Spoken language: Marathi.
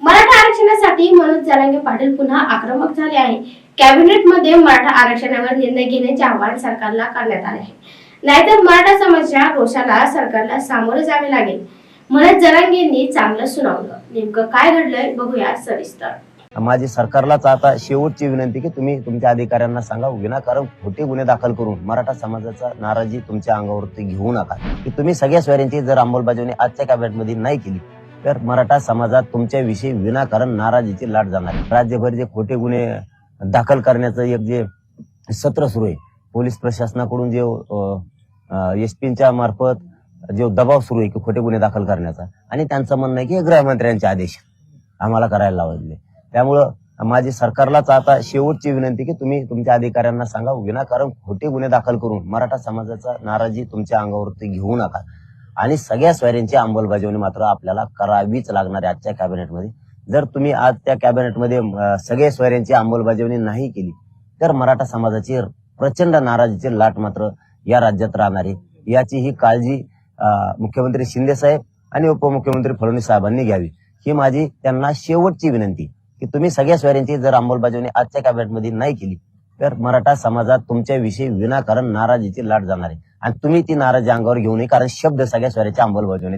मराठा आरक्षणासाठी मनोज जरांगे पाटील पुन्हा आक्रमक झाले आहे कॅबिनेटमध्ये मराठा आरक्षणावर निर्णय घेण्याचे आव्हान सरकारला करण्यात आले आहे. नाहीतर मराठा समाजाच्या रोषाला सरकारला सामोरे जावे लागेल. मनोज जरांगेंनी चांगलं सुनावलं. नेमकं काय घडलंय बघूया सविस्तर. माझी सरकारलाच आता शेवटची विनंती की तुम्ही तुमच्या अधिकाऱ्यांना सांगा विनाकारण खोटे गुन्हे दाखल करून मराठा समाजाचा नाराजी तुमच्या अंगावरती घेऊ नका. की तुम्ही सगळ्या स्वयंची जर अंमलबजावणी आजच्या कॅबिनेटमध्ये नाही केली तर मराठा समाजात तुमच्याविषयी विनाकारण नाराजीची लाट जाणार राज्यभर जे खोटे गुन्हे दाखल करण्याचं एक जे सत्र सुरू आहे पोलीस प्रशासनाकडून जे एस पीच्या मार्फत जो दबाव सुरू आहे की खोटे गुन्हे दाखल करण्याचा आणि त्यांचं म्हणणं आहे की गृहमंत्र्यांचे आदेश आम्हाला करायला लावले त्यामुळं माझी सरकारलाच आता शेवटची विनंती की तुम्ही तुमच्या अधिकाऱ्यांना सांगा विनाकारण खोटे गुन्हे दाखल करून मराठा समाजाचा नाराजी तुमच्या अंगावरती घेऊ नका. आणि सगळ्या स्वाऱ्यांची अंमलबजावणी मात्र आपल्याला करावीच लागणार आहे आजच्या कॅबिनेटमध्ये. जर तुम्ही आज त्या कॅबिनेटमध्ये सगळ्या स्वाऱ्यांची अंमलबजावणी नाही केली तर मराठा समाजाची प्रचंड नाराजीची लाट मात्र या राज्यात राहणार आहे. याची ही काळजी मुख्यमंत्री शिंदे साहेब आणि उपमुख्यमंत्री फडणवीस साहेबांनी घ्यावी. ही माझी त्यांना शेवटची विनंती की तुम्ही सगळ्या स्वाऱ्यांची जर अंमलबजावणी आजच्या कॅबिनेटमध्ये नाही केली तर मराठा समाजात तुमच्याविषयी विनाकारण नाराजीची लाट जाणार आहे. आणि तुम्ही ती नाराजी अंगावर घेऊ नये कारण शब्द सगळ्या स्वराच्या अंमलबजावणी